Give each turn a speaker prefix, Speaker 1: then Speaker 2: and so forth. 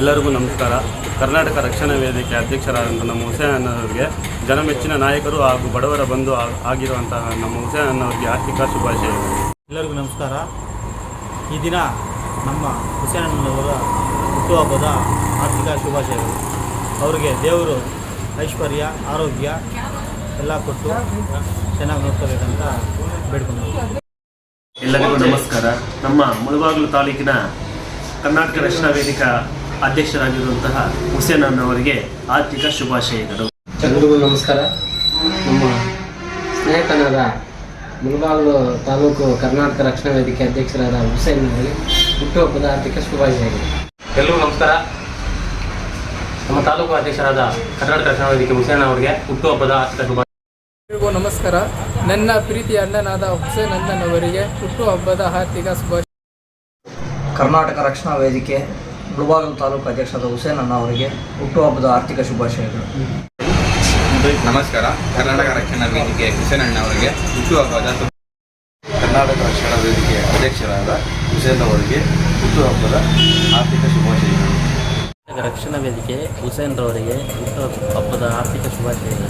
Speaker 1: ಎಲ್ಲರಿಗೂ ನಮಸ್ಕಾರ. ಕರ್ನಾಟಕ ರಕ್ಷಣಾ ವೇದಿಕೆ ಅಧ್ಯಕ್ಷರಾದಂಥ ನಮ್ಮ ಹುಸೇನ್ ಅನ್ನೋರಿಗೆ ಜನಮೆಚ್ಚಿನ ನಾಯಕರು ಹಾಗೂ ಬಡವರ ಬಂಧು ಆಗಿರುವಂತಹ ನಮ್ಮ ಹುಸೇನ್ ಅನ್ನೋರಿಗೆ ಆರ್ಥಿಕ ಶುಭಾಶಯ.
Speaker 2: ಎಲ್ಲರಿಗೂ ನಮಸ್ಕಾರ. ಈ ದಿನ ನಮ್ಮ ಹುಸೇನಣ್ಣನವರ ಹುಟ್ಟುಹಬ್ಬದ ಆರ್ಥಿಕ ಶುಭಾಶಯಗಳು. ಅವರಿಗೆ ದೇವರು ಐಶ್ವರ್ಯ ಆರೋಗ್ಯ ಎಲ್ಲ ಕೊಟ್ಟು ಚೆನ್ನಾಗಿ ನೋಡ್ಕೋಬೇಕಂತ ಬೇಡ್ಕೊಂಡು
Speaker 3: ಎಲ್ಲರಿಗೂ ನಮಸ್ಕಾರ. ನಮ್ಮ ಮುಳುಬಾಗ್ಲು ತಾಲೂಕಿನ ಕರ್ನಾಟಕ ರಕ್ಷಣಾ ವೇದಿಕಾ ಅಧ್ಯಕ್ಷರಾಗಿರುವಂತಹ ಹುಸೇನ್ ಅವರಿಗೆ ಆರ್ಥಿಕ ಶುಭಾಶಯಗಳು.
Speaker 4: ಎಲ್ರಿಗೂ ನಮಸ್ಕಾರ. ನಮ್ಮ ಸ್ನೇಹಿತನಾದ ಮುಳಬಾಗಿಲು ತಾಲೂಕು ಕರ್ನಾಟಕ ರಕ್ಷಣಾ ವೇದಿಕೆ ಅಧ್ಯಕ್ಷರಾದ ಹುಸೇನ್ ಅವರಿಗೆ ಹುಟ್ಟುಹಬ್ಬದ ಆರ್ಥಿಕ ಶುಭಾಶಯಗಳು.
Speaker 5: ಎಲ್ಲರಿಗೂ ನಮಸ್ಕಾರ. ನಮ್ಮ ತಾಲೂಕು ಅಧ್ಯಕ್ಷರಾದ ಕರ್ನಾಟಕ ರಕ್ಷಣಾ ವೇದಿಕೆ ಹುಸೇನ್ ಅವರಿಗೆ ಹುಟ್ಟುಹಬ್ಬದ ಆರ್ಥಿಕ ಶುಭ
Speaker 6: ಎಲ್ರಿಗೂ ನಮಸ್ಕಾರ. ನನ್ನ ಪ್ರೀತಿಯ ಅಣ್ಣನಾದ ಹುಸೇನ್ ಅಣ್ಣನವರಿಗೆ ಹುಟ್ಟುಹಬ್ಬದ ಆರ್ಥಿಕ ಶುಭಾಶಯ
Speaker 7: ಕರ್ನಾಟಕ ರಕ್ಷಣಾ ವೇದಿಕೆ ಮುಳಬಾಗಿಲು ತಾಲೂಕು ಅಧ್ಯಕ್ಷರಾದ ಹುಸೇನ್ ಅಣ್ಣ ಅವರಿಗೆ ಹುಟ್ಟುಹಬ್ಬದ ಆರ್ಥಿಕ ಶುಭಾಶಯಗಳು
Speaker 8: ನಮಸ್ಕಾರ. ಕರ್ನಾಟಕ ರಕ್ಷಣಾ ವೇದಿಕೆ ಅಣ್ಣ ಅವರಿಗೆ ಹುಟ್ಟುಹಬ್ಬದ ಶುಭ- ಕರ್ನಾಟಕ ರಕ್ಷಣಾ ವೇದಿಕೆ ಅಧ್ಯಕ್ಷರಾದ ಹುಸೇನ್ ಅವರಿಗೆ ಹುಟ್ಟುಹಬ್ಬದ ಆರ್ಥಿಕ ಶುಭಾಶಯಗಳು
Speaker 2: ರಕ್ಷಣಾ ವೇದಿಕೆ ಹುಸೇನ್ ರವರಿಗೆ ಹುಟ್ಟುಹಬ್ಬದ ಆರ್ಥಿಕ ಶುಭಾಶಯಗಳು